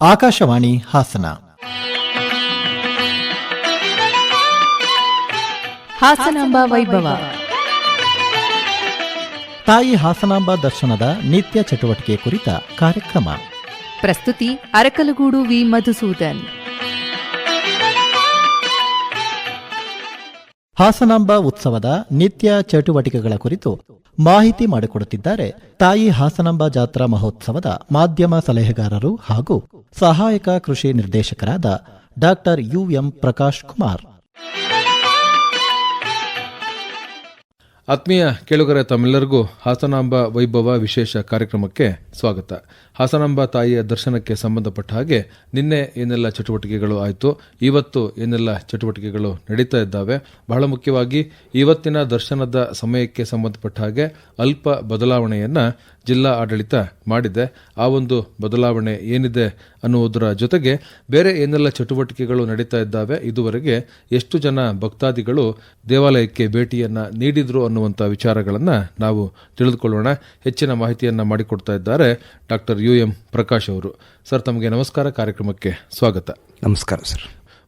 ಆಕಾಶವಾಣಿ ಹಾಸನ. ಹಾಸನಾಂಬ ವೈಭವ. ತಾಯಿ ಹಾಸನಾಂಬ ದರ್ಶನದ ನಿತ್ಯ ಚಟುವಟಿಕೆ ಕುರಿತ ಕಾರ್ಯಕ್ರಮ. ಪ್ರಸ್ತುತಿ ಅರಕಲಗೂಡು ವಿ ಮಧುಸೂದನ್. ಹಾಸನಾಂಬ ಉತ್ಸವದ ನಿತ್ಯ ಚಟುವಟಿಕೆಗಳ ಕುರಿತು ಮಾಹಿತಿ ಮಾಡಿಕೊಡುತ್ತಿದ್ದಾರೆ. ತಾಯಿ ಹಾಸನಾಂಬ ಜಾತ್ರಾ ಮಹೋತ್ಸವದ ಮಾಧ್ಯಮ ಸಲಹೆಗಾರರು ಹಾಗೂ ಸಹಾಯಕ ಕೃಷಿ ನಿರ್ದೇಶಕರಾದ ಡಾಕ್ಟರ್ ಯುಎಂ ಪ್ರಕಾಶ್ ಕುಮಾರ್. ಆತ್ಮೀಯ ಕೇಳುಗರ ತಮ್ಮೆಲ್ಲರಿಗೂ ಹಾಸನಾಂಬ ವೈಭವ ವಿಶೇಷ ಕಾರ್ಯಕ್ರಮಕ್ಕೆ ಸ್ವಾಗತ. ಹಾಸನಾಂಬ ತಾಯಿಯ ದರ್ಶನಕ್ಕೆ ಸಂಬಂಧಪಟ್ಟ ಹಾಗೆ ನಿನ್ನೆ ಏನೆಲ್ಲ ಚಟುವಟಿಕೆಗಳು ಆಯಿತು, ಇವತ್ತು ಏನೆಲ್ಲ ಚಟುವಟಿಕೆಗಳು ನಡೀತಾ ಇದ್ದಾವೆ, ಬಹಳ ಮುಖ್ಯವಾಗಿ ಇವತ್ತಿನ ದರ್ಶನದ ಸಮಯಕ್ಕೆ ಸಂಬಂಧಪಟ್ಟ ಹಾಗೆ ಅಲ್ಪ ಬದಲಾವಣೆಯನ್ನು ಜಿಲ್ಲಾ ಆಡಳಿತ ಮಾಡಿದೆ. ಆ ಒಂದು ಬದಲಾವಣೆ ಏನಿದೆ ಅನ್ನುವುದರ ಜೊತೆಗೆ ಬೇರೆ ಏನೆಲ್ಲ ಚಟುವಟಿಕೆಗಳು ನಡೀತಾ ಇದ್ದಾವೆ, ಇದುವರೆಗೆ ಎಷ್ಟು ಜನ ಭಕ್ತಾದಿಗಳು ದೇವಾಲಯಕ್ಕೆ ಭೇಟಿಯನ್ನು ನೀಡಿದ್ರು ಅನ್ನುವಂಥ ವಿಚಾರಗಳನ್ನು ನಾವು ತಿಳಿದುಕೊಳ್ಳೋಣ. ಹೆಚ್ಚಿನ ಮಾಹಿತಿಯನ್ನು ಮಾಡಿಕೊಡ್ತಾ ಇದ್ದಾರೆ ಡಾಕ್ಟರ್ ಎಂ ಪ್ರಕಾಶ್ ಅವರು. ಸರ್ ತಮಗೆ ನಮಸ್ಕಾರ. ಕಾರ್ಯಕ್ರಮಕ್ಕೆ ಸ್ವಾಗತ. ನಮಸ್ಕಾರ ಸರ್.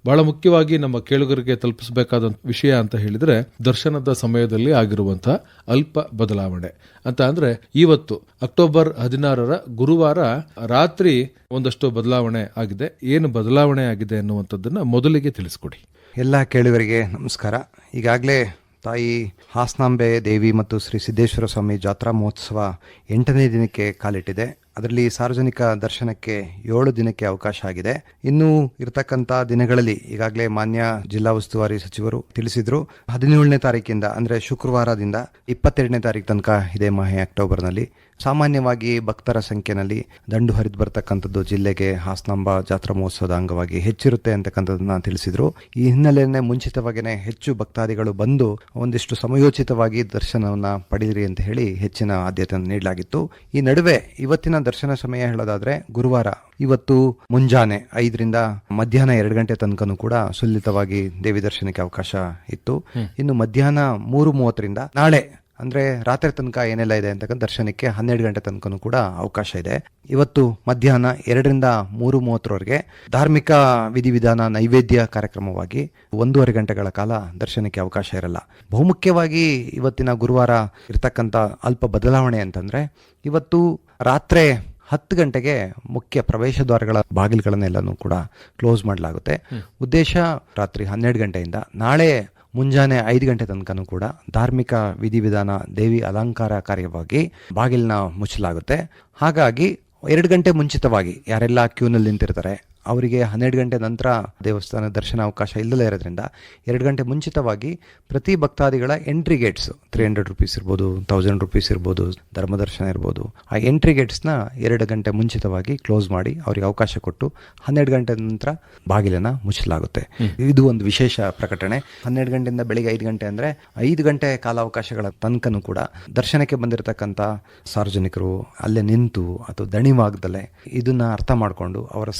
ಬಹಳ ಮುಖ್ಯವಾಗಿ ನಮ್ಮ ಕೇಳುಗರಿಗೆ ತಲುಪಿಸಬೇಕಾದ ವಿಷಯ ಅಂತ ಹೇಳಿದ್ರೆ ದರ್ಶನದ ಸಮಯದಲ್ಲಿ ಆಗಿರುವಂತಹ ಅಲ್ಪ ಬದಲಾವಣೆ. ಅಂತ ಅಂದ್ರೆ ಇವತ್ತು ಅಕ್ಟೋಬರ್ ಹದಿನಾರರ ಗುರುವಾರ ರಾತ್ರಿ ಒಂದಷ್ಟು ಬದಲಾವಣೆ ಆಗಿದೆ. ಏನು ಬದಲಾವಣೆ ಆಗಿದೆ ಅನ್ನುವಂಥದ್ದನ್ನ ಮೊದಲಿಗೆ ತಿಳಿಸ್ಕೊಡಿ. ಎಲ್ಲ ಕೇಳುಗರಿಗೆ ನಮಸ್ಕಾರ. ಈಗಾಗಲೇ ತಾಯಿ ಹಾಸನಾಂಬೆ ದೇವಿ ಮತ್ತು ಶ್ರೀ ಸಿದ್ದೇಶ್ವರ ಸ್ವಾಮಿ ಜಾತ್ರಾ ಮಹೋತ್ಸವ ಎಂಟನೇ ದಿನಕ್ಕೆ ಕಾಲಿಟ್ಟಿದೆ. ಅದರಲ್ಲಿ ಸಾರ್ವಜನಿಕ ದರ್ಶನಕ್ಕೆ ಏಳು ದಿನಕ್ಕೆ ಅವಕಾಶ ಆಗಿದೆ. ಇನ್ನು ಇರತಕ್ಕಂಥ ದಿನಗಳಲ್ಲಿ ಈಗಾಗಲೇ ಮಾನ್ಯ ಜಿಲ್ಲಾ ಉಸ್ತುವಾರಿ ಸಚಿವರು ತಿಳಿಸಿದ್ರು. ಹದಿನೇಳನೇ ತಾರೀಕಿಂದ, ಅಂದ್ರೆ ಶುಕ್ರವಾರದಿಂದ ಇಪ್ಪತ್ತೆರಡನೇ ತಾರೀಕು ತನಕ ಇದೆ ಮಾಹೆ ಅಕ್ಟೋಬರ್ನಲ್ಲಿ ಸಾಮಾನ್ಯವಾಗಿ ಭಕ್ತರ ಸಂಖ್ಯೆನಲ್ಲಿ ದಂಡು ಹರಿದು ಬರ್ತಕ್ಕಂಥದ್ದು ಜಿಲ್ಲೆಗೆ ಹಾಸನಾಂಬ ಜಾತ್ರಾ ಮಹೋತ್ಸವದ ಅಂಗವಾಗಿ ಹೆಚ್ಚಿರುತ್ತೆ ಅಂತಕ್ಕಂಥದ್ದನ್ನ ತಿಳಿಸಿದ್ರು. ಈ ಹಿನ್ನೆಲೆಯನ್ನೇ ಮುಂಚಿತವಾಗಿಯೇ ಹೆಚ್ಚು ಭಕ್ತಾದಿಗಳು ಬಂದು ಒಂದಿಷ್ಟು ಸಮಯೋಚಿತವಾಗಿ ದರ್ಶನವನ್ನ ಪಡೆಯಿರಿ ಅಂತ ಹೇಳಿ ಹೆಚ್ಚಿನ ಆದ್ಯತೆಯನ್ನು ನೀಡಲಾಗಿತ್ತು. ಈ ನಡುವೆ ಇವತ್ತಿನ ದರ್ಶನ ಸಮಯ ಹೇಳೋದಾದ್ರೆ ಗುರುವಾರ. ಇವತ್ತು ಮುಂಜಾನೆ ಐದರಿಂದ ಮಧ್ಯಾಹ್ನ ಎರಡು ಗಂಟೆ ತನಕನೂ ಕೂಡ ಸುಲಿತವಾಗಿ ದೇವಿ ದರ್ಶನಕ್ಕೆ ಅವಕಾಶ ಇತ್ತು. ಇನ್ನು ಮಧ್ಯಾಹ್ನ ಮೂರು ಮೂವತ್ತರಿಂದ ನಾಳೆ ಅಂದ್ರೆ ರಾತ್ರಿ ತನಕ ಏನೆಲ್ಲ ಇದೆ ಅಂತಕ್ಕಂಥ ದರ್ಶನಕ್ಕೆ ಹನ್ನೆರಡು ಗಂಟೆ ತನಕನೂ ಕೂಡ ಅವಕಾಶ ಇದೆ. ಇವತ್ತು ಮಧ್ಯಾಹ್ನ ಎರಡರಿಂದ ಮೂರು ಮೂವತ್ತರವರೆಗೆ ಧಾರ್ಮಿಕ ವಿಧಿವಿಧಾನ ನೈವೇದ್ಯ ಕಾರ್ಯಕ್ರಮವಾಗಿ ಒಂದೂವರೆ ಗಂಟೆಗಳ ಕಾಲ ದರ್ಶನಕ್ಕೆ ಅವಕಾಶ ಇರಲ್ಲ. ಬಹುಮುಖ್ಯವಾಗಿ ಇವತ್ತಿನ ಗುರುವಾರ ಇರತಕ್ಕಂಥ ಅಲ್ಪ ಬದಲಾವಣೆ ಅಂತಂದ್ರೆ ಇವತ್ತು ರಾತ್ರಿ ಹತ್ತು ಗಂಟೆಗೆ ಮುಖ್ಯ ಪ್ರವೇಶ ದ್ವಾರಗಳ ಬಾಗಿಲುಗಳನ್ನೆಲ್ಲನೂ ಕೂಡ ಕ್ಲೋಸ್ ಮಾಡಲಾಗುತ್ತೆ. ಉದ್ದೇಶ ರಾತ್ರಿ ಹನ್ನೆರಡು ಗಂಟೆಯಿಂದ ನಾಳೆ ಮುಂಜಾನೆ ಐದು ಗಂಟೆ ತನಕನೂ ಕೂಡ ಧಾರ್ಮಿಕ ವಿಧಿವಿಧಾನ, ದೇವಿ ಅಲಂಕಾರ ಕಾರ್ಯವಾಗಿ ಬಾಗಿಲನ್ನ ಮುಚ್ಚಲಾಗುತ್ತೆ. ಹಾಗಾಗಿ ಎರಡು ಗಂಟೆ ಮುಂಚಿತವಾಗಿ ಯಾರೆಲ್ಲ ಕ್ಯೂನಲ್ಲಿ ನಿಂತಿರ್ತಾರೆ ಅವರಿಗೆ ಹನ್ನೆರಡು ಗಂಟೆ ನಂತರ ದೇವಸ್ಥಾನ ದರ್ಶನ ಅವಕಾಶ ಇಲ್ಲದೇ ಇರೋದ್ರಿಂದ ಎರಡು ಗಂಟೆ ಮುಂಚಿತವಾಗಿ ಪ್ರತಿ ಭಕ್ತಾದಿಗಳ entry gates three hundred rupees ಇರ್ಬೋದು ತೌಸಂಡ್ ರುಪೀಸ್ ಇರ್ಬೋದು ಧರ್ಮದರ್ಶನ ಇರ್ಬೋದು ಆ ಎಂಟ್ರಿ ಗೇಟ್ಸ್ನ ಎರಡು ಗಂಟೆ ಮುಂಚಿತವಾಗಿ ಕ್ಲೋಸ್ ಮಾಡಿ ಅವರಿಗೆ ಅವಕಾಶ ಕೊಟ್ಟು ಹನ್ನೆರಡು ಗಂಟೆ ನಂತರ ಬಾಗಿಲನ್ನ ಮುಚ್ಚಲಾಗುತ್ತೆ. ಇದು ಒಂದು ವಿಶೇಷ ಪ್ರಕಟಣೆ. ಹನ್ನೆರಡು ಗಂಟೆಯಿಂದ ಬೆಳಿಗ್ಗೆ ಐದು ಗಂಟೆ ಅಂದರೆ ಐದು ಗಂಟೆ ಕಾಲಾವಕಾಶಗಳ ತನಕನೂ ಕೂಡ ದರ್ಶನಕ್ಕೆ ಬಂದಿರತಕ್ಕಂಥ ಸಾರ್ವಜನಿಕರು ಅಲ್ಲೇ ನಿಂತು ಅಥವಾ ದಣಿವಾಗ್ದಲೆ ಇದನ್ನ ಅರ್ಥ ಮಾಡಿಕೊಂಡು ಅವರ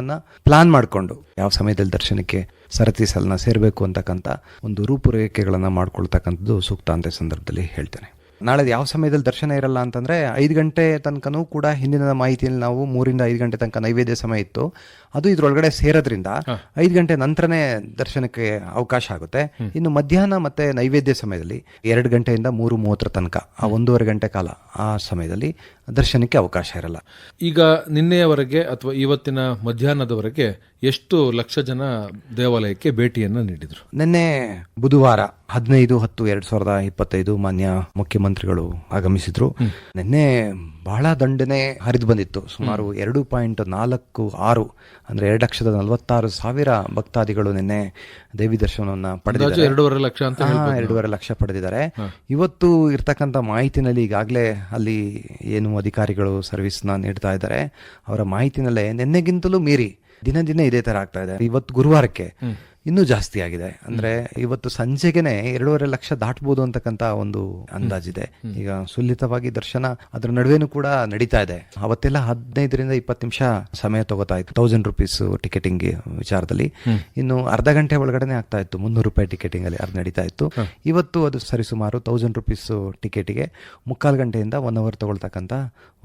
ಸಮಯವನ್ನ ಪ್ಲಾನ್ ಮಾಡಿಕೊಂಡು ಯಾವ ಸಮಯದಲ್ಲಿ ದರ್ಶನಕ್ಕೆ ಸರತಿ ಸಲನ ಸೇರಬೇಕು ಅಂತಕ್ಕಂಥ ಒಂದು ರೂಪುರೇಖೆಗಳನ್ನು ಮಾಡ್ಕೊಳ್ತಕ್ಕಂಥದ್ದು ಸೂಕ್ತ ಅಂತ ಸಂದರ್ಭದಲ್ಲಿ ಹೇಳ್ತೇನೆ. ನಾಳೆ ಯಾವ ಸಮಯದಲ್ಲಿ ದರ್ಶನ ಇರಲ್ಲ ಅಂತಂದರೆ ಐದು ಗಂಟೆ ತನಕನೂ ಕೂಡ ಹಿಂದಿನ ಮಾಹಿತಿಯಲ್ಲಿ ನಾವು ಮೂರಿಂದ ಐದು ಗಂಟೆ ತನಕ ನೈವೇದ್ಯ ಸಮಯ ಇತ್ತು. ಅದು ಇದರೊಳಗಡೆ ಸೇರೋದ್ರಿಂದ ಐದು ಗಂಟೆ ನಂತರನೇ ದರ್ಶನಕ್ಕೆ ಅವಕಾಶ ಆಗುತ್ತೆ. ಇನ್ನು ಮಧ್ಯಾಹ್ನ ಮತ್ತೆ ನೈವೇದ್ಯ ಸಮಯದಲ್ಲಿ ಎರಡು ಗಂಟೆಯಿಂದ ಮೂರು ಮೂವತ್ತರ ತನಕ ಆ ಒಂದೂವರೆ ಗಂಟೆ ಕಾಲ ಆ ಸಮಯದಲ್ಲಿ ದರ್ಶನಕ್ಕೆ ಅವಕಾಶ ಇರಲ್ಲ. ಈಗ ನಿನ್ನೆಯವರೆಗೆ ಅಥವಾ ಇವತ್ತಿನ ಮಧ್ಯಾಹ್ನದವರೆಗೆ ಎಷ್ಟು ಲಕ್ಷ ಜನ ದೇವಾಲಯಕ್ಕೆ ಭೇಟಿಯನ್ನು ನೀಡಿದ್ರು? ನಿನ್ನೆ ಬುಧವಾರ ಹದಿನೈದು ಹತ್ತು ಎರಡ್ ಸಾವಿರದ ಇಪ್ಪತ್ತೈದು ಮಾನ್ಯ ಮುಖ್ಯಮಂತ್ರಿಗಳು ಆಗಮಿಸಿದ್ರು. ನಿನ್ನೆ ಬಹಳ ದಂಡನೆ ಹರಿದು ಬಂದಿತ್ತು. ಸುಮಾರು ಎರಡು ಪಾಯಿಂಟ್ ನಾಲ್ಕು ಆರು ಅಂದ್ರೆ ಎರಡು ಲಕ್ಷದ ನಲವತ್ತಾರು ಸಾವಿರ ಭಕ್ತಾದಿಗಳು ನಿನ್ನೆ ದೇವಿ ದರ್ಶನವನ್ನ ಪಡೆದಿದ್ದಾರೆ. ಎರಡೂವರೆ ಲಕ್ಷ ಅಂತ ಎರಡೂವರೆ ಲಕ್ಷ ಪಡೆದಿದ್ದಾರೆ. ಇವತ್ತು ಇರ್ತಕ್ಕಂಥ ಮಾಹಿತಿನಲ್ಲಿ ಈಗಾಗಲೇ ಅಲ್ಲಿ ಏನು ಅಧಿಕಾರಿಗಳು ಸರ್ವಿಸ್ನ ನೀಡ್ತಾ ಇದ್ದಾರೆ. ಅವರ ಮಾಹಿತಿನಲ್ಲೇ ನಿನ್ನೆಗಿಂತಲೂ ಮೀರಿ ದಿನ ದಿನ ಇದೇ ತರ ಆಗ್ತಾ ಇದೆ. ಇವತ್ತು ಗುರುವಾರಕ್ಕೆ ಇನ್ನೂ ಜಾಸ್ತಿ ಆಗಿದೆ. ಅಂದ್ರೆ ಇವತ್ತು ಸಂಜೆಗೆನೆ ಎರಡೂವರೆ ಲಕ್ಷ ದಾಟ್ಬೋದು ಅಂತಕ್ಕಂತ ಒಂದು ಅಂದಾಜಿದೆ. ಈಗ ಸುಲಿತವಾಗಿ ದರ್ಶನ ಅದ್ರ ನಡುವೆನೂ ಕೂಡ ನಡೀತಾ ಇದೆ. ಅವತ್ತೆಲ್ಲ ಹದಿನೈದರಿಂದ ಇಪ್ಪತ್ತು ನಿಮಿಷ ಸಮಯ ತಗೋತಾ ಇತ್ತು. ತೌಸಂಡ್ ರುಪೀಸ್ ಟಿಕೆಟಿಂಗ್ ವಿಚಾರದಲ್ಲಿ. ಇನ್ನು ಅರ್ಧ ಗಂಟೆ ಒಳಗಡೆ ಆಗ್ತಾ ಇತ್ತು. ಮುನ್ನೂರು ರೂಪಾಯಿ ಟಿಕೆಟಿಂಗ್ ಅಲ್ಲಿ ಅದು ನಡೀತಾ ಇತ್ತು. ಇವತ್ತು ಅದು ಸರಿಸುಮಾರು ತೌಸಂಡ್ ರುಪೀಸ್ ಟಿಕೆಟಿಗೆ ಮುಕ್ಕಾಲು ಗಂಟೆಯಿಂದ ಒನ್ ಅವರ್ ತಗೊಳ್ತಕ್ಕಂತ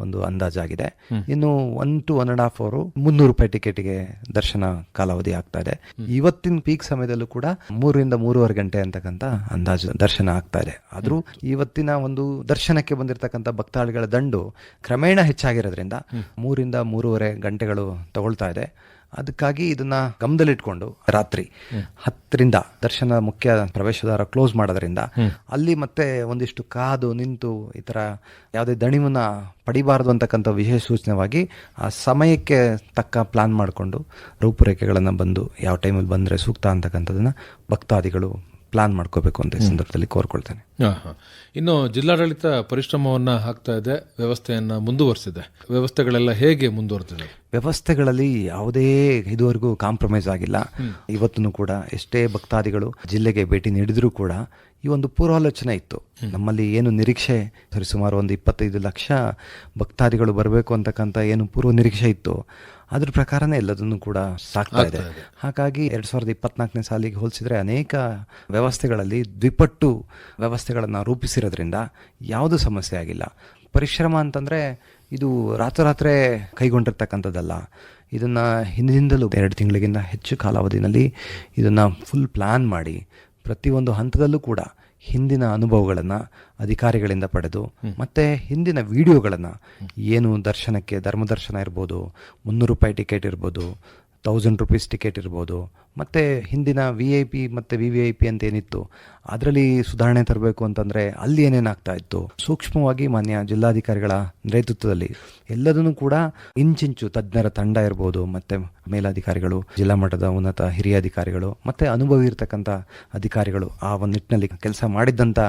ಒಂದು ಅಂದಾಜಾಗಿದೆ ಇನ್ನು one two one and half ಅವರು ಮುನ್ನೂರು ರೂಪಾಯಿ ಟಿಕೆಟ್ಗೆ ದರ್ಶನ ಕಾಲಾವಧಿ ಆಗ್ತಾ ಇದೆ. ಇವತ್ತಿನ ಪೀಕ್ ಸಮಯದಲ್ಲೂ ಕೂಡ ಮೂರರಿಂದ ಮೂರುವರೆ ಗಂಟೆ ಅಂತಕ್ಕಂಥ ಅಂದಾಜು ದರ್ಶನ ಆಗ್ತಾ ಇದೆ. ಆದ್ರೂ ಇವತ್ತಿನ ಒಂದು ದರ್ಶನಕ್ಕೆ ಬಂದಿರತಕ್ಕಂಥ ಭಕ್ತಾಳಿಗಳ ದಂಡು ಕ್ರಮೇಣ ಹೆಚ್ಚಾಗಿರೋದ್ರಿಂದ ಮೂರಿಂದ ಮೂರುವರೆ ಗಂಟೆಗಳು ತಗೊಳ್ತಾ ಇದೆ. ಅದಕ್ಕಾಗಿ ಇದನ್ನ ಗಮನದಲ್ಲಿಟ್ಕೊಂಡು ರಾತ್ರಿ ಹತ್ತರಿಂದ ದರ್ಶನ ಮುಖ್ಯ ಪ್ರವೇಶದ್ವಾರ ಕ್ಲೋಸ್ ಮಾಡೋದ್ರಿಂದ ಅಲ್ಲಿ ಮತ್ತೆ ಒಂದಿಷ್ಟು ಕಾದು ನಿಂತು ಈ ತರ ಯಾವುದೇ ದಣಿವನ್ನ ಪಡಿಬಾರದು ಅಂತಕ್ಕಂಥ ವಿಶೇಷ ಸೂಚನೆವಾಗಿ ಆ ಸಮಯಕ್ಕೆ ತಕ್ಕ ಪ್ಲಾನ್ ಮಾಡಿಕೊಂಡು ರೂಪುರೇಖೆಗಳನ್ನು ಬಂದು ಯಾವ ಟೈಮಲ್ಲಿ ಬಂದರೆ ಸೂಕ್ತ ಅಂತಕ್ಕಂಥದ್ದನ್ನು ಭಕ್ತಾದಿಗಳು ಪ್ಲಾನ್ ಮಾಡ್ಕೋಬೇಕು ಅಂತ ಈ ಸಂದರ್ಭದಲ್ಲಿ ಕೋರ್ಕೊಳ್ತೇನೆ. ಇನ್ನು ಜಿಲ್ಲಾಡಳಿತ ಪರಿಶ್ರಮವನ್ನು ಹಾಕ್ತಾ ಇದೆ ವ್ಯವಸ್ಥೆಯನ್ನು ಮುಂದುವರಿಸಿದೆ. ವ್ಯವಸ್ಥೆಗಳೆಲ್ಲ ಹೇಗೆ ಮುಂದುವರೆದಿದೆ? ವ್ಯವಸ್ಥೆಗಳಲ್ಲಿ ಯಾವುದೇ ಇದುವರೆಗೂ ಕಾಂಪ್ರಮೈಸ್ ಆಗಿಲ್ಲ. ಇವತ್ತೂ ಕೂಡ ಎಷ್ಟೇ ಭಕ್ತಾದಿಗಳು ಜಿಲ್ಲೆಗೆ ಭೇಟಿ ನೀಡಿದರೂ ಕೂಡ ಈ ಒಂದು ಪೂರ್ವಾಲೋಚನೆ ಇತ್ತು. ನಮ್ಮಲ್ಲಿ ಏನು ನಿರೀಕ್ಷೆ ಸರಿ ಸುಮಾರು ಒಂದು ಇಪ್ಪತ್ತೈದು ಲಕ್ಷ ಭಕ್ತಾದಿಗಳು ಬರಬೇಕು ಅಂತಕ್ಕಂಥ ಏನು ಪೂರ್ವ ನಿರೀಕ್ಷೆ ಇತ್ತು. ಅದ್ರ ಪ್ರಕಾರನೇ ಎಲ್ಲದನ್ನು ಕೂಡ ಸಾಕ್ತಾ ಇದೆ. ಹಾಗಾಗಿ ಎರಡ್ ಸಾವಿರದ ಇಪ್ಪತ್ನಾಲ್ಕನೇ ಸಾಲಿಗೆ ಹೋಲಿಸಿದ್ರೆ ಅನೇಕ ವ್ಯವಸ್ಥೆಗಳಲ್ಲಿ ದ್ವಿಪಟ್ಟು ವ್ಯವಸ್ಥೆಗಳನ್ನು ರೂಪಿಸಿರೋದ್ರಿಂದ ಯಾವುದೂ ಸಮಸ್ಯೆ ಆಗಿಲ್ಲ. ಪರಿಶ್ರಮ ಅಂತಂದ್ರೆ ಇದು ರಾತ್ರಿ ಕೈಗೊಂಡಿರ್ತಕ್ಕಂಥದ್ದಲ್ಲ. ಇದನ್ನ ಹಿಂದಿನಿಂದಲೂ ಎರಡು ತಿಂಗಳಿಗಿಂತ ಹೆಚ್ಚು ಕಾಲಾವಧಿನಲ್ಲಿ ಇದನ್ನ ಫುಲ್ ಪ್ಲಾನ್ ಮಾಡಿ ಪ್ರತಿಯೊಂದು ಹಂತದಲ್ಲೂ ಕೂಡ ಹಿಂದಿನ ಅನುಭವಗಳನ್ನು ಅಧಿಕಾರಿಗಳಿಂದ ಪಡೆದು ಮತ್ತು ಹಿಂದಿನ ವಿಡಿಯೋಗಳನ್ನು ಏನು ದರ್ಶನಕ್ಕೆ ಧರ್ಮದರ್ಶನ ಇರ್ಬೋದು ಮುನ್ನೂರು ರೂಪಾಯಿ ಟಿಕೆಟ್ ಇರ್ಬೋದು ತೌಸಂಡ್ ರುಪೀಸ್ ಟಿಕೆಟ್ ಇರ್ಬೋದು, ಮತ್ತು ಹಿಂದಿನ ವಿ ಐ ಪಿ ಮತ್ತು ವಿ ವಿ ಐ ಪಿ ಅಂತ ಏನಿತ್ತು, ಅದರಲ್ಲಿ ಸುಧಾರಣೆ ತರಬೇಕು ಅಂತಂದರೆ ಅಲ್ಲಿ ಏನೇನಾಗ್ತಾ ಇತ್ತು? ಸೂಕ್ಷ್ಮವಾಗಿ ಮಾನ್ಯ ಜಿಲ್ಲಾಧಿಕಾರಿಗಳ ನೇತೃತ್ವದಲ್ಲಿ ಎಲ್ಲದನ್ನು ಕೂಡ ಇಂಚಿಂಚು ತಜ್ಞರ ತಂಡ ಇರ್ಬೋದು, ಮತ್ತು ಮೇಲಾಧಿಕಾರಿಗಳು, ಜಿಲ್ಲಾ ಮಟ್ಟದ ಉನ್ನತ ಹಿರಿಯ ಅಧಿಕಾರಿಗಳು, ಮತ್ತು ಅನುಭವಿ ಇರತಕ್ಕಂಥ ಅಧಿಕಾರಿಗಳು ಆ ಒಂದು ನಿಟ್ಟಿನಲ್ಲಿ ಕೆಲಸ ಮಾಡಿದ್ದಂಥ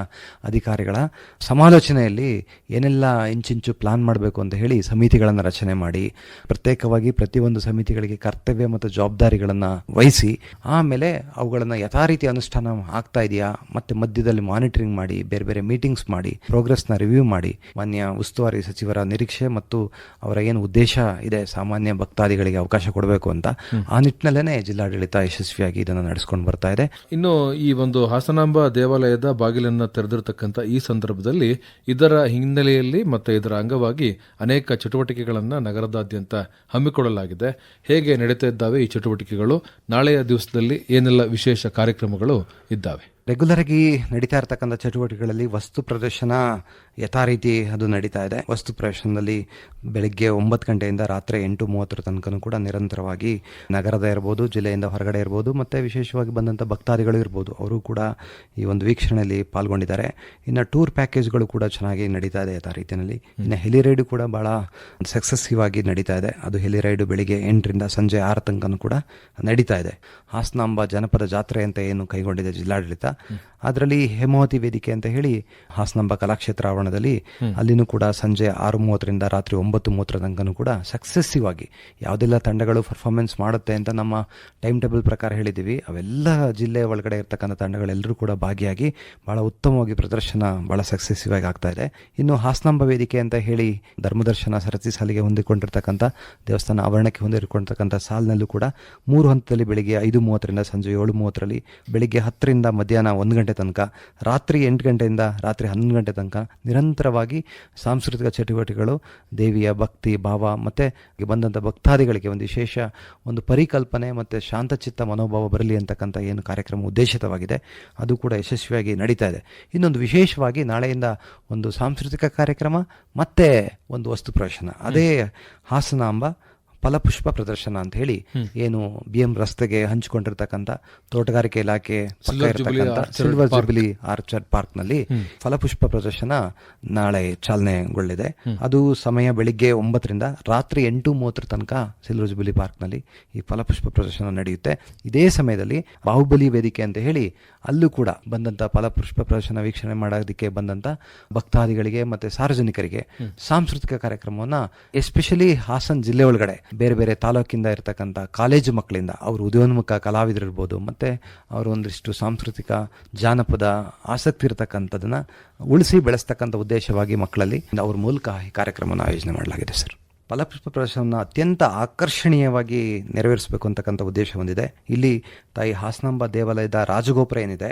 ಅಧಿಕಾರಿಗಳ ಸಮಾಲೋಚನೆಯಲ್ಲಿ ಏನೆಲ್ಲ ಇಂಚಿಂಚು ಪ್ಲಾನ್ ಮಾಡಬೇಕು ಅಂತ ಹೇಳಿ ಸಮಿತಿಗಳನ್ನು ರಚನೆ ಮಾಡಿ, ಪ್ರತ್ಯೇಕವಾಗಿ ಪ್ರತಿಯೊಂದು ಸಮಿತಿಗಳಿಗೆ ಕರ್ತವ್ಯ ಮತ್ತು ಜವಾಬ್ದಾರಿಗಳನ್ನು ವಹಿಸಿ ಆಮೇಲೆ ಅವುಗಳನ್ನು ಯಥಾರೀತಿ ಅನುಷ್ಠಾನ ಆಗ್ತಾ ಇದೆಯಾ? ಮತ್ತೆ ಮಧ್ಯದಲ್ಲಿ ಮಾನಿಟರಿಂಗ್ ಮಾಡಿ ಬೇರೆ ಬೇರೆ ಮೀಟಿಂಗ್ಸ್ ಮಾಡಿ ಪ್ರೋಗ್ರೆಸ್ನ ರಿವ್ಯೂ ಮಾಡಿ ಮಾನ್ಯ ಉಸ್ತುವಾರಿ ಸಚಿವರ ನಿರೀಕ್ಷೆ ಮತ್ತು ಅವರ ಏನು ಉದ್ದೇಶ ಇದೆ ಸಾಮಾನ್ಯ ಭಕ್ತಾದಿಗಳಿಗೆ ಅವಕಾಶ ಕೊಡಬೇಕು ಅಂತ ಆ ನಿಟ್ಟಿನಲ್ಲೇ ಜಿಲ್ಲಾಡಳಿತ ಯಶಸ್ವಿಯಾಗಿ ಇದನ್ನು ನಡೆಸ್ಕೊಂಡು ಬರ್ತಾ ಇದೆ. ಇನ್ನು ಈ ಒಂದು ಹಾಸನಾಂಬ ದೇವಾಲಯದ ಬಾಗಿಲನ್ನು ತೆರೆದಿರತಕ್ಕಂಥ ಈ ಸಂದರ್ಭದಲ್ಲಿ ಇದರ ಹಿನ್ನೆಲೆಯಲ್ಲಿ ಮತ್ತೆ ಇದರ ಅಂಗವಾಗಿ ಅನೇಕ ಚಟುವಟಿಕೆಗಳನ್ನು ನಗರದಾದ್ಯಂತ ಹಮ್ಮಿಕೊಳ್ಳಲಾಗಿದೆ. ಹೇಗೆ ನಡೀತಾ ಇದ್ದಾವೆ ಈ ಚಟುವಟಿಕೆಗಳು. ನಾಳೆಯ ದಿವಸದಲ್ಲಿ ಏನೆಲ್ಲ ವಿಶೇಷ ಕಾರ್ಯಕ್ರಮಗಳು ಇದ್ದಾವೆ? ರೆಗ್ಯುಲರ್ ಆಗಿ ನಡೀತಾ ಇರತಕ್ಕಂಥ ಚಟುವಟಿಕೆಗಳಲ್ಲಿ ವಸ್ತು ಪ್ರದರ್ಶನ ಯಥಾ ರೀತಿ ಅದು ನಡೀತಾ ಇದೆ. ವಸ್ತು ಪ್ರದರ್ಶನದಲ್ಲಿ ಬೆಳಗ್ಗೆ ಒಂಬತ್ತು ಗಂಟೆಯಿಂದ ರಾತ್ರಿ ಎಂಟು ಮೂವತ್ತರ ತನಕನೂ ಕೂಡ ನಿರಂತರವಾಗಿ ನಗರದ ಇರ್ಬೋದು ಜಿಲ್ಲೆಯಿಂದ ಹೊರಗಡೆ ಇರ್ಬೋದು ಮತ್ತು ವಿಶೇಷವಾಗಿ ಬಂದಂಥ ಭಕ್ತಾದಿಗಳು ಇರ್ಬೋದು. ಅವರು ಕೂಡ ಈ ಒಂದು ವೀಕ್ಷಣೆಯಲ್ಲಿ ಪಾಲ್ಗೊಂಡಿದ್ದಾರೆ. ಇನ್ನು ಟೂರ್ ಪ್ಯಾಕೇಜ್ಗಳು ಕೂಡ ಚೆನ್ನಾಗಿ ನಡೀತಾ ಇದೆ ಯಥಾ ರೀತಿಯಲ್ಲಿ ಇನ್ನು ಹೆಲಿ ರೈಡು ಕೂಡ ಭಾಳ ಸಕ್ಸಸ್ಸಿವ್ ಆಗಿ ನಡೀತಾ ಇದೆ. ಅದು ಹೆಲಿ ರೈಡು ಬೆಳಿಗ್ಗೆ ಎಂಟರಿಂದ ಸಂಜೆ ಆರು ತನಕನೂ ಕೂಡ ನಡೀತಾ ಇದೆ. ಹಾಸನಾಂಬ ಜನಪದ ಜಾತ್ರೆ ಅಂತ ಏನು ಕೈಗೊಂಡಿದೆ ಜಿಲ್ಲಾಡಳಿತ. ಅದರಲ್ಲಿ ಹೇಮಾವತಿ ವೇದಿಕೆ ಅಂತ ಹೇಳಿ ಹಾಸನಾಂಬ ಕಲಾಕ್ಷೇತ್ರ ಆವರಣದಲ್ಲಿ ಅಲ್ಲಿನೂ ಕೂಡ ಸಂಜೆ ಆರು ಮೂವತ್ತರಿಂದ ರಾತ್ರಿ ಒಂಬತ್ತು ಮೂವತ್ತರ ತನಕನೂ ಕೂಡ ಸಕ್ಸೆಸಿವ್ ಆಗಿ ಯಾವುದೆಲ್ಲ ತಂಡಗಳು ಪರ್ಫಾರ್ಮೆನ್ಸ್ ಮಾಡುತ್ತೆ ಅಂತ ನಮ್ಮ ಟೈಮ್ ಟೇಬಲ್ ಪ್ರಕಾರ ಹೇಳಿದ್ದೀವಿ. ಅವೆಲ್ಲ ಜಿಲ್ಲೆ ಒಳಗಡೆ ಇರ್ತಕ್ಕಂಥ ತಂಡಗಳೆಲ್ಲರೂ ಕೂಡ ಭಾಗಿಯಾಗಿ ಬಹಳ ಉತ್ತಮವಾಗಿ ಪ್ರದರ್ಶನ ಬಹಳ ಸಕ್ಸೆಸಿವ್ ಆಗಿ ಆಗ್ತಾ ಇದೆ. ಇನ್ನು ಹಾಸನಾಂಬ ವೇದಿಕೆ ಅಂತ ಹೇಳಿ ಧರ್ಮದರ್ಶನ ಸರತಿ ಸಾಲಿಗೆ ಹೊಂದಿಕೊಂಡಿರ್ತಕ್ಕಂಥ ದೇವಸ್ಥಾನ ಆವರಣಕ್ಕೆ ಹೊಂದಿಕೊಂಡಿರ್ತಕ್ಕಂಥ ಸಾಲಿನಲ್ಲೂ ಕೂಡ ಮೂರು ಹಂತದಲ್ಲಿ ಬೆಳಿಗ್ಗೆ ಐದು ಮೂವತ್ತರಿಂದ ಸಂಜೆ ಏಳು ಮೂವತ್ತರಲ್ಲಿ ಬೆಳಿಗ್ಗೆ ಹತ್ತರಿಂದ ಮಧ್ಯಾಹ್ನ ಒಂದು ಗಂಟೆ ತನಕ, ರಾತ್ರಿ ಎಂಟು ಗಂಟೆಯಿಂದ ರಾತ್ರಿ ಹನ್ನೊಂದು ಗಂಟೆ ತನಕ ನಿರಂತರವಾಗಿ ಸಾಂಸ್ಕೃತಿಕ ಚಟುವಟಿಕೆಗಳು, ದೇವಿಯ ಭಕ್ತಿ, ಭಾವ ಮತ್ತು ಬಂದಂಥ ಭಕ್ತಾದಿಗಳಿಗೆ ಒಂದು ವಿಶೇಷ ಒಂದು ಪರಿಕಲ್ಪನೆ ಮತ್ತು ಶಾಂತಚಿತ್ತ ಮನೋಭಾವ ಬರಲಿ ಅಂತಕ್ಕಂಥ ಏನು ಕಾರ್ಯಕ್ರಮ ಉದ್ದೇಶಿತವಾಗಿದೆ. ಅದು ಕೂಡ ಯಶಸ್ವಿಯಾಗಿ ನಡೀತಾ ಇದೆ. ಇನ್ನೊಂದು ವಿಶೇಷವಾಗಿ ನಾಳೆಯಿಂದ ಒಂದು ಸಾಂಸ್ಕೃತಿಕ ಕಾರ್ಯಕ್ರಮ ಮತ್ತೆ ಒಂದು ವಸ್ತು ಪ್ರದರ್ಶನ. ಅದೇ ಹಾಸನಾಂಬ ಫಲಪುಷ್ಪ ಪ್ರದರ್ಶನ ಅಂತ ಹೇಳಿ ಏನು ಬಿ ಎಂ ರಸ್ತೆಗೆ ಹಂಚಿಕೊಂಡಿರ್ತಕ್ಕಂಥ ತೋಟಗಾರಿಕೆ ಇಲಾಖೆ ಪಕ್ಕ ಇರ್ತಕ್ಕಂಥ ಸಿಲ್ವರ್ ಜುಬಿಲಿ ಆರ್ಚರ್ಡ್ ಪಾರ್ಕ್ನಲ್ಲಿ ಫಲಪುಷ್ಪ ಪ್ರದರ್ಶನ ನಾಳೆ ಚಾಲನೆಗೊಳ್ಳಿದೆ. ಅದು ಸಮಯ ಬೆಳಿಗ್ಗೆ ಒಂಬತ್ತರಿಂದ ರಾತ್ರಿ ಎಂಟು ಮೂವತ್ತರ ತನಕ ಸಿಲ್ವರ್ ಜುಬಿಲಿ ಪಾರ್ಕ್ನಲ್ಲಿ ಈ ಫಲಪುಷ್ಪ ಪ್ರದರ್ಶನ ನಡೆಯುತ್ತೆ. ಇದೇ ಸಮಯದಲ್ಲಿ ಬಾಹುಬಲಿ ವೇದಿಕೆ ಅಂತ ಹೇಳಿ ಅಲ್ಲೂ ಕೂಡ ಬಂದಂತ ಫಲಪುಷ್ಪ ಪ್ರದರ್ಶನ ವೀಕ್ಷಣೆ ಮಾಡೋದಕ್ಕೆ ಬಂದಂತ ಭಕ್ತಾದಿಗಳಿಗೆ ಮತ್ತೆ ಸಾರ್ವಜನಿಕರಿಗೆ ಸಾಂಸ್ಕೃತಿಕ ಕಾರ್ಯಕ್ರಮವನ್ನ ಎಸ್ಪೆಷಲಿ ಹಾಸನ್ ಜಿಲ್ಲೆ ಒಳಗಡೆ ಬೇರೆ ಬೇರೆ ತಾಲೂಕಿಂದ ಇರ್ತಕ್ಕಂಥ ಕಾಲೇಜು ಮಕ್ಕಳಿಂದ ಅವರು ಉದಯೋನ್ಮುಖ ಕಲಾವಿದರಿರ್ಬೋದು, ಮತ್ತು ಅವರು ಒಂದಿಷ್ಟು ಸಾಂಸ್ಕೃತಿಕ ಜಾನಪದ ಆಸಕ್ತಿ ಇರತಕ್ಕಂಥದ್ದನ್ನು ಉಳಿಸಿ ಬೆಳೆಸ್ತಕ್ಕಂಥ ಉದ್ದೇಶವಾಗಿ ಮಕ್ಕಳಲ್ಲಿ ಅವ್ರ ಮೂಲಕ ಈ ಕಾರ್ಯಕ್ರಮವನ್ನು ಆಯೋಜನೆ ಮಾಡಲಾಗಿದೆ ಸರ್. ಫಲಪುಷ್ಪ ಪ್ರದರ್ಶನವನ್ನು ಅತ್ಯಂತ ಆಕರ್ಷಣೀಯವಾಗಿ ನೆರವೇರಿಸಬೇಕು ಅಂತಕ್ಕಂಥ ಉದ್ದೇಶ ಹೊಂದಿದೆ. ಇಲ್ಲಿ ತಾಯಿ ಹಾಸನಾಂಬ ದೇವಾಲಯದ ರಾಜಗೋಪುರ ಏನಿದೆ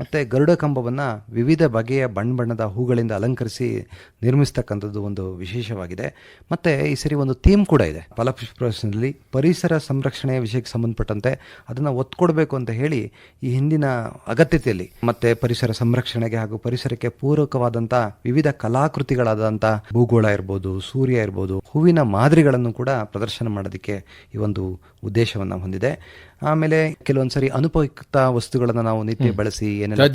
ಮತ್ತು ಗರುಡ ಕಂಬವನ್ನು ವಿವಿಧ ಬಗೆಯ ಬಣ್ಣ ಬಣ್ಣದ ಹೂಗಳಿಂದ ಅಲಂಕರಿಸಿ ನಿರ್ಮಿಸ್ತಕ್ಕಂಥದ್ದು ಒಂದು ವಿಶೇಷವಾಗಿದೆ. ಮತ್ತು ಈ ಸರಿ ಒಂದು ಥೀಮ್ ಕೂಡ ಇದೆ. ಫಲಪುಷ್ಪ ಪ್ರದರ್ಶನದಲ್ಲಿ ಪರಿಸರ ಸಂರಕ್ಷಣೆಯ ವಿಷಯಕ್ಕೆ ಸಂಬಂಧಪಟ್ಟಂತೆ ಅದನ್ನು ಒತ್ತು ಕೊಡಬೇಕು ಅಂತ ಹೇಳಿ ಈ ಹಿಂದಿನ ಅಗತ್ಯತೆಯಲ್ಲಿ ಮತ್ತು ಪರಿಸರ ಸಂರಕ್ಷಣೆಗೆ ಹಾಗೂ ಪರಿಸರಕ್ಕೆ ಪೂರಕವಾದಂಥ ವಿವಿಧ ಕಲಾಕೃತಿಗಳಾದಂಥ ಭೂಗೋಳ ಇರ್ಬೋದು, ಸೂರ್ಯ ಇರ್ಬೋದು, ಹೂವಿನ ಮಾದರಿಗಳನ್ನು ಕೂಡ ಪ್ರದರ್ಶನ ಮಾಡೋದಕ್ಕೆ ಈ ಒಂದು ಉದ್ದೇಶವನ್ನು ಹೊಂದಿದೆ. ಆಮೇಲೆ ಕೆಲವೊಂದ್ಸರಿ ಅನುಪಯುಕ್ತ ವಸ್ತುಗಳನ್ನು ನಾವು ನಿತ್ಯ ಬಳಸಿ ಏನೇನು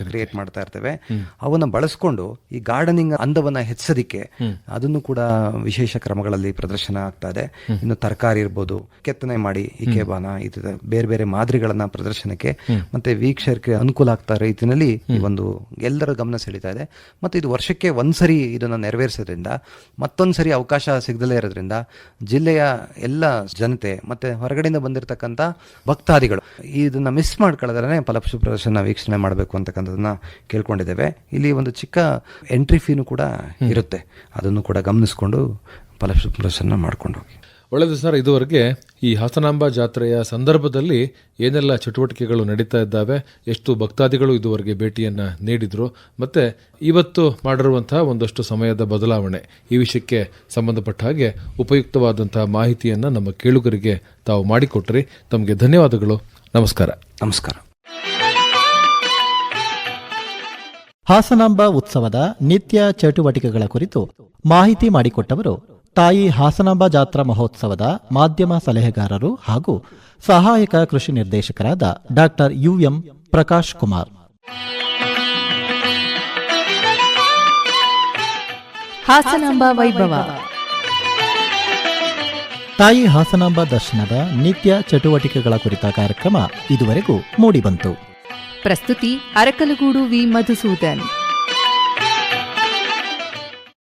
ಕ್ರಿಯೇಟ್ ಮಾಡ್ತಾ ಇರ್ತೇವೆ. ಅವನ್ನ ಬಳಸ್ಕೊಂಡು ಈ ಗಾರ್ಡನಿಂಗ್ ಅಂದವನ್ನ ಹೆಚ್ಚಿಸೋದಿಕ್ಕೆ ಅದನ್ನು ಕೂಡ ವಿಶೇಷ ಕ್ರಮಗಳಲ್ಲಿ ಪ್ರದರ್ಶನ ಆಗ್ತಾ ಇದೆ. ಇನ್ನು ತರಕಾರಿ ಇರ್ಬೋದು ಕೆತ್ತನೆ ಮಾಡಿ ಇಕೆಬಾನ ಇದು ಬೇರೆ ಬೇರೆ ಮಾದರಿಗಳನ್ನ ಪ್ರದರ್ಶನಕ್ಕೆ ಮತ್ತೆ ವೀಕ್ಷಕರಿಗೆ ಅನುಕೂಲ ಆಗ್ತಾ ರೀತಿಯಲ್ಲಿ ಈ ಒಂದು ಎಲ್ಲರ ಗಮನ ಸೆಳೀತಾ ಇದೆ. ಮತ್ತೆ ಇದು ವರ್ಷಕ್ಕೆ ಒಂದ್ಸರಿ ಇದನ್ನ ನೆರವೇರಿಸೋದ್ರಿಂದ ಮತ್ತೊಂದ್ಸರಿ ಅವಕಾಶ ಸಿಗದಲೇ ಇರೋದ್ರಿಂದ ಜಿಲ್ಲೆಯ ಎಲ್ಲ ಜನತೆ ಮತ್ತೆ ಹೊರಗಡೆಯಿಂದ ಬಂದಿರತಕ್ಕಂಥ ಭಕ್ತಾದಿಗಳು. ಇದನ್ನ ಮಿಸ್ ಮಾಡ್ಕೊಳ್ಳೋದ್ರೆ ಫಲಪುಷ್ಪ ಪ್ರದರ್ಶನ ವೀಕ್ಷಣೆ ಮಾಡಬೇಕು ಅಂತಕ್ಕಂಥದ್ದನ್ನು ಕೇಳ್ಕೊಂಡಿದ್ದೇವೆ. ಇಲ್ಲಿ ಒಂದು ಚಿಕ್ಕ ಎಂಟ್ರಿ ಫೀನು ಕೂಡ ಇರುತ್ತೆ. ಅದನ್ನು ಕೂಡ ಗಮನಿಸ್ಕೊಂಡು ಫಲಪುಷ್ಪ ಪ್ರದರ್ಶನ ಮಾಡ್ಕೊಂಡು ಹೋಗಿ. ಒಳ್ಳೆಯದು ಸರ್ ಇದುವರೆಗೆ ಈ ಹಾಸನಾಂಬ ಜಾತ್ರೆಯ ಸಂದರ್ಭದಲ್ಲಿ ಏನೆಲ್ಲ ಚಟುವಟಿಕೆಗಳು ನಡೀತಾ ಇದ್ದಾವೆ ಎಷ್ಟು ಭಕ್ತಾದಿಗಳು ಇದುವರೆಗೆ ಭೇಟಿಯನ್ನು ನೀಡಿದರು ಮತ್ತು ಇವತ್ತು ಮಾಡಿರುವಂತಹ ಒಂದಷ್ಟು ಸಮಯದ ಬದಲಾವಣೆ ಈ ವಿಷಯಕ್ಕೆ ಸಂಬಂಧಪಟ್ಟ ಹಾಗೆ ಉಪಯುಕ್ತವಾದಂತಹ ಮಾಹಿತಿಯನ್ನು ನಮ್ಮ ಕೇಳುಗರಿಗೆ ತಾವು ಮಾಡಿಕೊಟ್ರಿ. ತಮಗೆ ಧನ್ಯವಾದಗಳು. ನಮಸ್ಕಾರ. ನಮಸ್ಕಾರ. ಹಾಸನಾಂಬ ಉತ್ಸವದ ನಿತ್ಯ ಚಟುವಟಿಕೆಗಳ ಕುರಿತು ಮಾಹಿತಿ ಮಾಡಿಕೊಟ್ಟವರು ತಾಯಿ ಹಾಸನಾಂಬ ಜಾತ್ರಾ ಮಹೋತ್ಸವದ ಮಾಧ್ಯಮ ಸಲಹೆಗಾರರು ಹಾಗೂ ಸಹಾಯಕ ಕೃಷಿ ನಿರ್ದೇಶಕರಾದ ಡಾಕ್ಟರ್ ಯುಎಂ ಪ್ರಕಾಶ್ ಕುಮಾರ್. ಹಾಸನಾಂಬ ವೈಭವ. ತಾಯಿ ಹಾಸನಾಂಬ ದರ್ಶನದ ನಿತ್ಯ ಚಟುವಟಿಕೆಗಳ ಕುರಿತ ಕಾರ್ಯಕ್ರಮ ಇದುವರೆಗೂ ಮೂಡಿಬಂತು. ಪ್ರಸ್ತುತಿ ಅರಕಲಗೂಡು ವಿ ಮಧುಸೂದನ್.